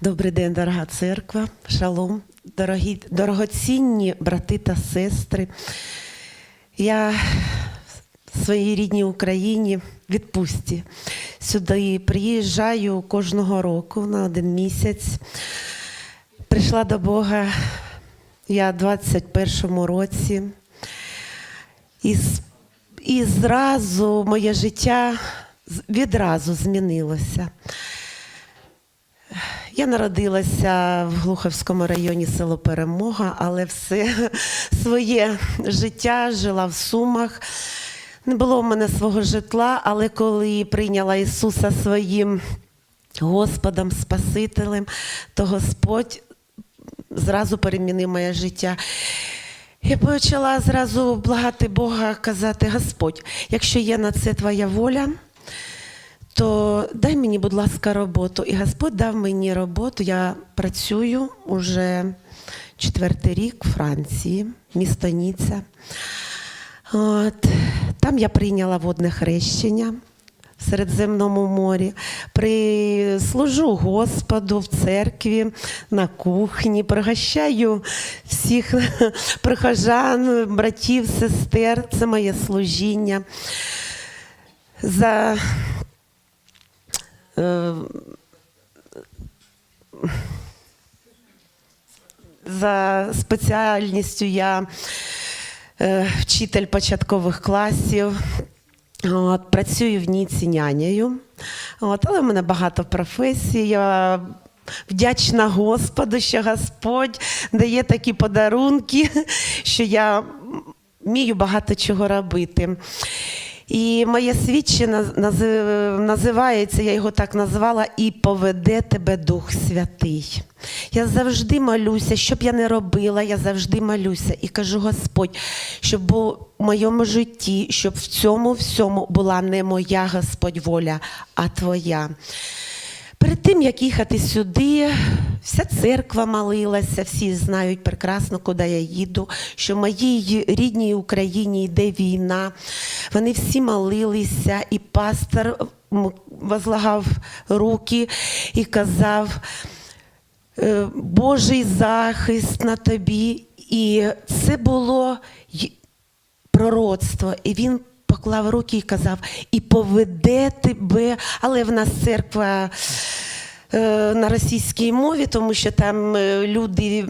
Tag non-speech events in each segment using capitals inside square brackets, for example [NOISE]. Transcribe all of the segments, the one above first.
Добрий день, дорога церква, шалом, дорогі, дорогоцінні брати та сестри. Я в своїй рідній Україні відпустці. Сюди приїжджаю кожного року на один місяць. Прийшла до Бога я в 21-му році. І, і зразу моє життя відразу змінилося. Я народилася в Глуховському районі село Перемога, але все [LAUGHS] своє життя жила в Сумах. Не було в мене свого житла, але коли прийняла Ісуса своїм Господом, Спасителем, то Господь зразу перемінив моє життя. Я почала зразу благати Бога, казати: Господь, якщо є на це твоя воля, то дай мені, будь ласка, роботу. І Господь дав мені роботу. Я працюю уже четвертий рік в Франції, місто Ніцца. От. Там я прийняла водне хрещення в Середземному морі. При... Служу Господу в церкві, на кухні, пригощаю всіх [LAUGHS] прихожан, братів, сестер. Це моє служіння. За За спеціальністю я е, вчитель початкових класів. От, працюю в Ніці нянею. От, але в мене багато професій. Я вдячна Господу, що Господь дає такі подарунки, [LAUGHS] що я вмію багато чого робити. І моє свідчення називається, я його так назвала, і поведе тебе Дух Святий. Я завжди молюся, що б я не робила, я завжди молюся і кажу, Господь, щоб у моєму житті, щоб в цьому всьому була не моя Господь воля, а Твоя. Перед тим, як їхати сюди, вся церква молилася, всі знають прекрасно, куди я їду, що в моїй рідній Україні йде війна. Вони всі молилися, і пастор возлагав руки і казав, е, Божий захист на тобі. І це було пророцтво. І він поклав руки і казав, і поведе тебе, але в нас церква е, на російській мові, тому що там е, люди.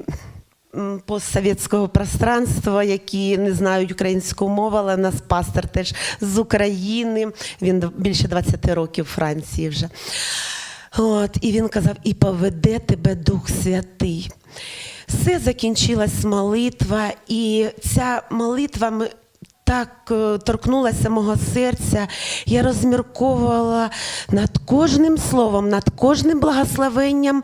Постсовєтського пространства, які не знають українську мову, але у нас пастор теж з України. Він більше 20 років в Франції вже. От, і він казав: і поведе тебе Дух Святий. Все закінчилась молитва, і ця молитва ми- так е, торкнулася мого серця. Я розмірковувала над кожним словом, над кожним благословенням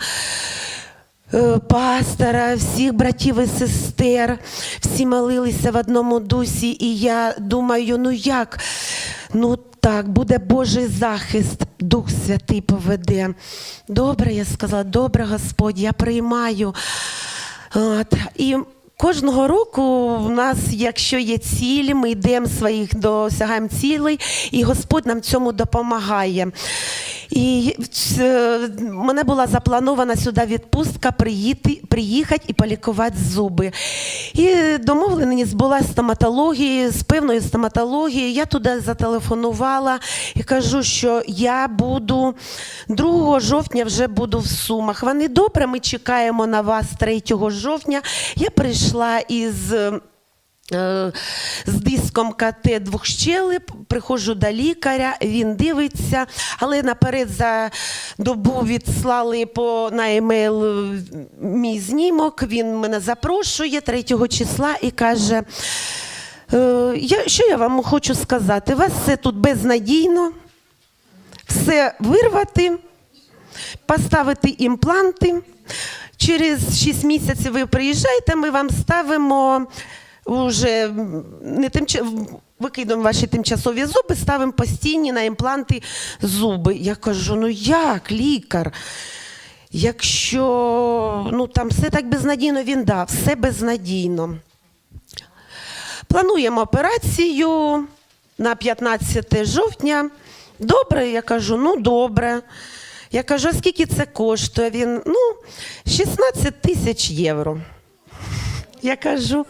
е, пастора, всіх братів і сестер, всі молилися в одному дусі, і я думаю, ну як? Ну так, буде Божий захист, Дух Святий поведе. Добре, я сказала, добре, Господь, я приймаю. От. І кожного року в нас, якщо є цілі, ми йдемо своїх, досягаємо цілей, і Господь нам цьому допомагає. І е, мене була запланована сюди відпустка приїти, приїхати і полікувати зуби. І домовленість була стоматології, з певної стоматології. Я туди зателефонувала і кажу, що я буду 2 жовтня вже буду в Сумах. Вони добре, ми чекаємо на вас 3 жовтня. Я прийшла із. Е, З диском КТ двох щелеп, приходжу до лікаря, він дивиться, але наперед за добу відслали по на емейл е, мій знімок. Він мене запрошує 3 числа і каже: «Е, я, що я вам хочу сказати? Вас все тут безнадійно, все вирвати, поставити імпланти. Через 6 місяців ви приїжджаєте, ми вам ставимо вже не тимча... викидаємо ваші тимчасові зуби, ставимо постійні на імпланти зуби. Я кажу: ну як, лікар? Якщо ну, там все так безнадійно, він дав, все безнадійно. Плануємо операцію на 15 жовтня. Добре, я кажу, ну добре. Я кажу, а скільки це коштує? Він ну, 16 тисяч євро. Я кажу,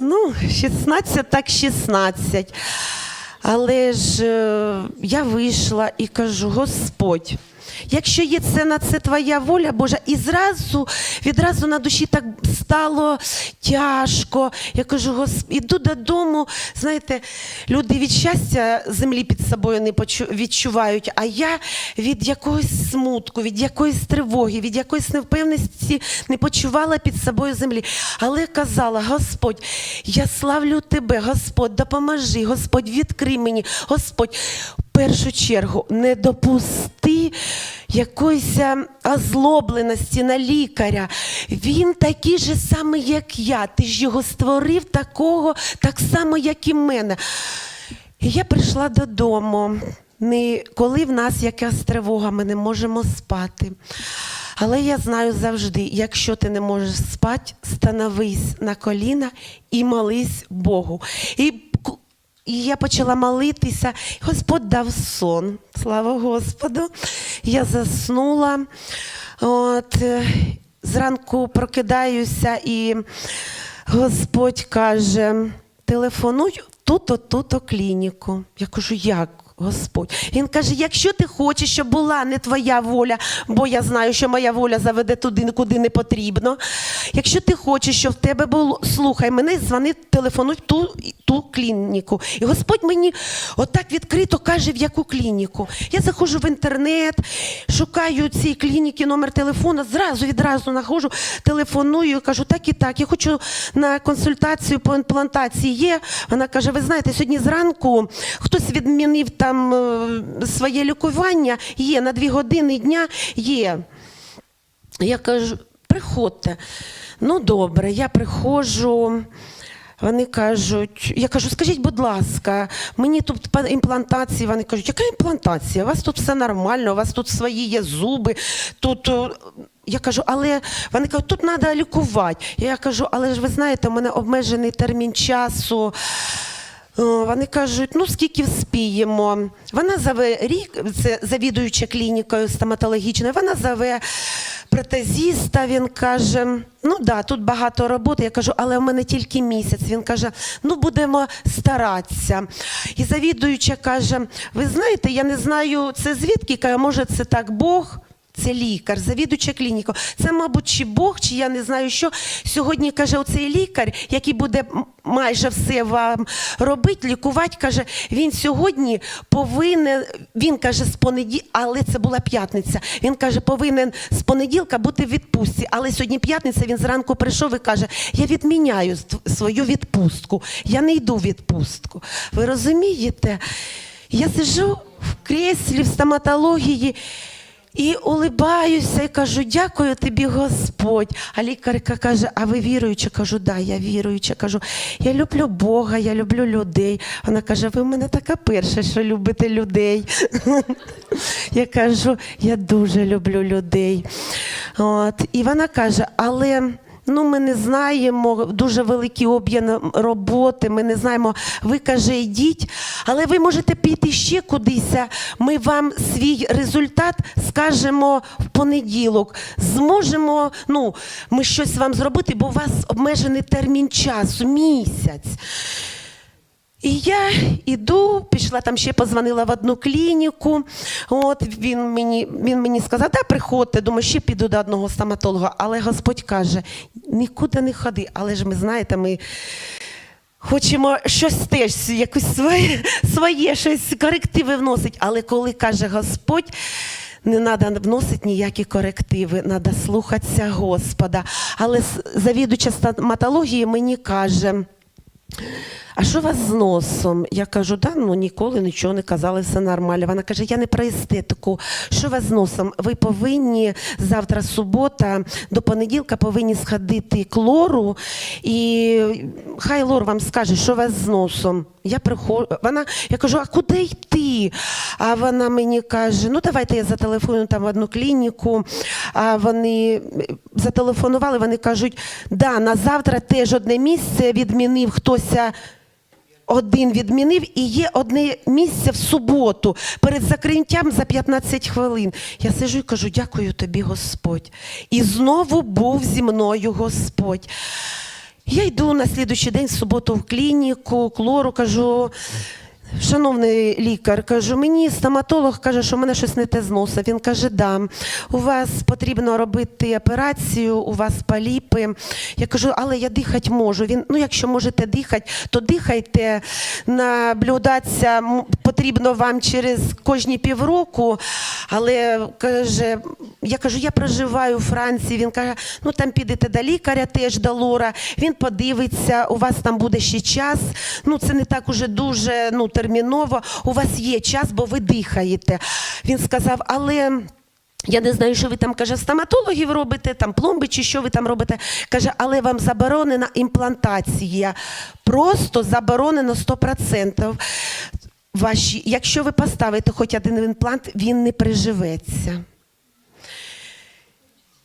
ну, 16 так 16. Але ж е, я вийшла і кажу: Господь, якщо є це на це твоя воля Божа, і зразу відразу на душі так стало тяжко. Я кажу, Гос... іду додому. Знаєте, люди від щастя землі під собою не відчувають, а я від якогось смутку, від якоїсь тривоги, від якоїсь невпевненості не почувала під собою землі. Але казала: Господь, я славлю тебе, Господь, допоможи, Господь, відкрий мені, Господь. В першу чергу не допусти якоїсь е, озлобленості на лікаря. Він такий же самий, як я. Ти ж його створив такого, так само, як і мене. І я прийшла додому. Не коли в нас якась тривога, ми не можемо спати. Але я знаю завжди, якщо ти не можеш спати, становись на коліна і молись Богу. І і я почала молитися, Господь дав сон. Слава Господу. Я заснула. От, е, зранку прокидаюся, і Господь каже: телефонуй в ту-то, ту-то клініку. Я кажу, як? Господь. Він каже: якщо ти хочеш, щоб була не твоя воля, бо я знаю, що моя воля заведе туди, куди не потрібно. Якщо ти хочеш, щоб в тебе було, слухай мене, дзвони, телефонуй ту, ту клініку. І Господь мені отак відкрито каже, в яку клініку. Я заходжу в інтернет, шукаю цієї клініки, номер телефону, зразу відразу знаходжу, телефоную, кажу, так і так. Я хочу на консультацію по імплантації. Є. Вона каже: ви знаєте, сьогодні зранку хтось відмінив там е, своє лікування, є на дві години дня, є. Я кажу, приходьте. Ну, добре, я приходжу. Вони кажуть, я кажу, скажіть, будь ласка, мені тут імплантації, вони кажуть, яка імплантація? У вас тут все нормально, у вас тут свої є зуби, тут. Я кажу, але вони кажуть, тут треба лікувати. Я кажу, але ж ви знаєте, у мене обмежений термін часу. Вони кажуть, ну скільки вспіємо. Вона зове рік, це завідуюча клінікою стоматологічною, вона зове протезіста, він каже, ну да, тут багато роботи. Я кажу, але у мене тільки місяць. Він каже, ну будемо старатися. І завідуюча каже: ви знаєте, я не знаю, це звідки, каже, може, це так Бог. Це лікар, завідувача клініку. Це, мабуть, чи Бог, чи я не знаю що. Сьогодні каже, оцей лікар, який буде майже все вам робити, лікувати, каже, він сьогодні повинен, він каже, з понеділка, але це була п'ятниця. Він каже, повинен з понеділка бути в відпустці. Але сьогодні п'ятниця, він зранку прийшов і каже: Я відміняю свою відпустку. Я не йду в відпустку. Ви розумієте? Я сиджу в креслі в стоматології. І улибаюся і кажу, дякую тобі, Господь. А лікарка каже: А ви віруюча? Кажу, да, я віруюча. Кажу, я люблю Бога, я люблю людей. Вона каже, ви в мене така перша, що любите людей. [LAUGHS] Я кажу, я дуже люблю людей. От. І вона каже, але. Ну, ми не знаємо дуже великий об'єм роботи. Ми не знаємо. Ви каже, йдіть, але ви можете піти ще кудись. Ми вам свій результат скажемо в понеділок. Зможемо, ну, ми щось вам зробити, бо у вас обмежений термін часу, місяць. І я іду, пішла там ще позвонила в одну клініку. От він мені, він мені сказав, да, приходьте, думаю, ще піду до одного стоматолога. Але Господь каже, нікуди не ходи. Але ж ми знаєте, ми хочемо щось теж, якусь своє, своє щось корективи вносить. Але коли каже Господь. Не треба вносити ніякі корективи, треба слухатися Господа. Але с- стоматології мені каже, а що у вас з носом? Я кажу, да, ну ніколи нічого не казали, все нормально. Вона каже, я не про естетику. Що у вас з носом? Ви повинні завтра субота, до понеділка повинні сходити к лору, і хай лор вам скаже, що у вас з носом. Я приходжу, вона, я кажу, а куди йти? А вона мені каже: ну давайте я зателефоную там в одну клініку. А вони зателефонували, вони кажуть, да, на завтра теж одне місце відмінив хтось. один відмінив, і є одне місце в суботу перед закриттям за 15 хвилин. Я сижу і кажу, дякую тобі, Господь. І знову був зі мною Господь. Я йду на слідуючий день в суботу в клініку, клору кажу. Шановний лікар, кажу, мені стоматолог каже, що в мене щось не те з носа. Він каже, да, у вас потрібно робити операцію, у вас поліпи. Я кажу, але я дихати можу. Він, ну якщо можете дихати, то дихайте. Наблюдатися потрібно вам через кожні півроку. Але каже, я кажу, я проживаю у Франції. Він каже, ну там підете до лікаря, теж до Лора. Він подивиться, у вас там буде ще час. Ну це не так уже дуже ну, терміново. У вас є час, бо ви дихаєте. Він сказав, але. Я не знаю, що ви там каже, стоматологів робите, там пломби чи що ви там робите. Каже, але вам заборонена імплантація. Просто заборонено 100%. Ваші, якщо ви поставите хоч один імплант, він не приживеться.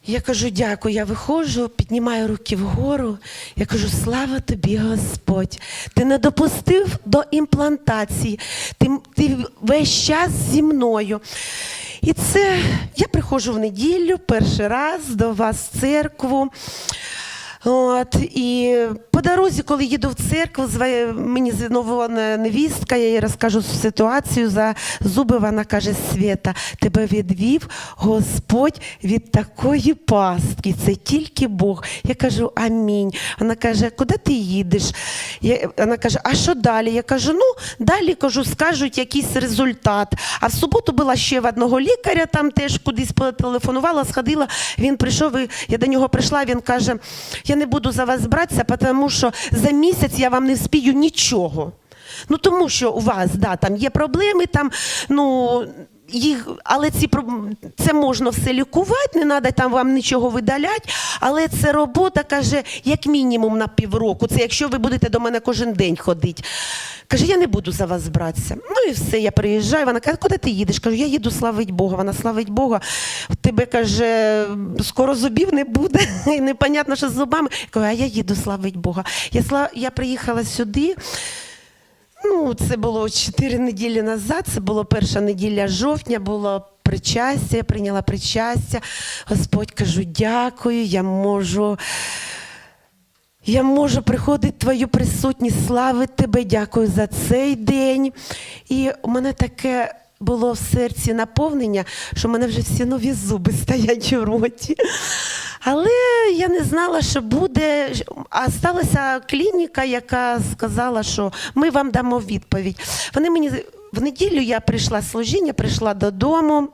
Я кажу, дякую, я виходжу, піднімаю руки вгору. Я кажу, слава тобі, Господь. Ти не допустив до імплантації. Ти, ти весь час зі мною. І це я приходжу в неділю перший раз до вас в церкву. От, і по дорозі, коли їду в церкву, мені знову невістка, я їй розкажу ситуацію за зуби. Вона каже: Свята, тебе відвів Господь від такої пастки. Це тільки Бог. Я кажу, амінь. Вона каже, куди ти їдеш? Я, вона каже, а що далі? Я кажу, ну далі кажу, скажуть якийсь результат. А в суботу була ще в одного лікаря, там теж кудись потелефонувала, сходила. Він прийшов, і я до нього прийшла. Він каже: Я не буду за вас братися, тому що за місяць я вам не вспію нічого. Ну тому що у вас да, там є проблеми, там, ну. Їх, але ці це можна все лікувати, не треба там вам нічого видаляти. Але це робота, каже, як мінімум на півроку. Це якщо ви будете до мене кожен день ходити. Каже, я не буду за вас братися. Ну і все, я приїжджаю. Вона каже, куди ти їдеш? Кажу, я їду славить Бога. Вона славить Бога. Тебе каже, скоро зубів не буде. [LAUGHS] І непонятно, що з зубами. Я кажу, а я їду славить Бога. Я, сла... я приїхала сюди. Ну, це було 4 неділі назад, це було перша неділя жовтня, було причастя, я прийняла причастя. Господь кажу, дякую, я можу. Я можу приходити твою присутність, славити тебе, дякую за цей день. І у мене таке було в серці наповнення, що в мене вже всі нові зуби стоять у роті. Але я не знала, що буде. А сталася клініка, яка сказала, що ми вам дамо відповідь. Вони мені в неділю я прийшла служіння, прийшла додому.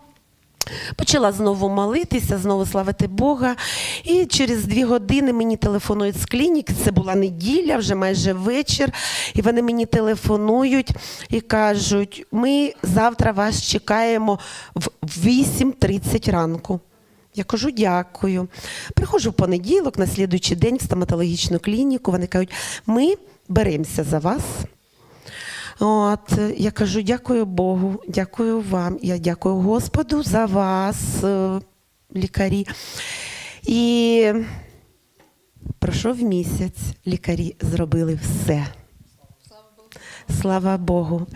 Почала знову молитися, знову славити Бога. І через дві години мені телефонують з клініки. Це була неділя, вже майже вечір. І вони мені телефонують і кажуть: ми завтра вас чекаємо в 8.30 ранку. Я кажу, дякую. Приходжу в понеділок, на слідуючий день в стоматологічну клініку. Вони кажуть, ми беремося за вас. От, я кажу, дякую Богу, дякую вам. Я дякую Господу за вас, е, лікарі. І пройшов місяць, лікарі зробили все. Слава Богу.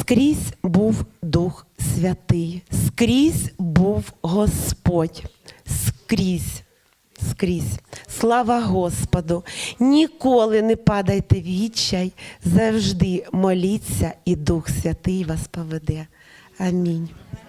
Скрізь був Дух Святий, скрізь був Господь, скрізь. Скрізь. Слава Господу! Ніколи не падайте відчай, завжди моліться, і Дух Святий вас поведе. Амінь.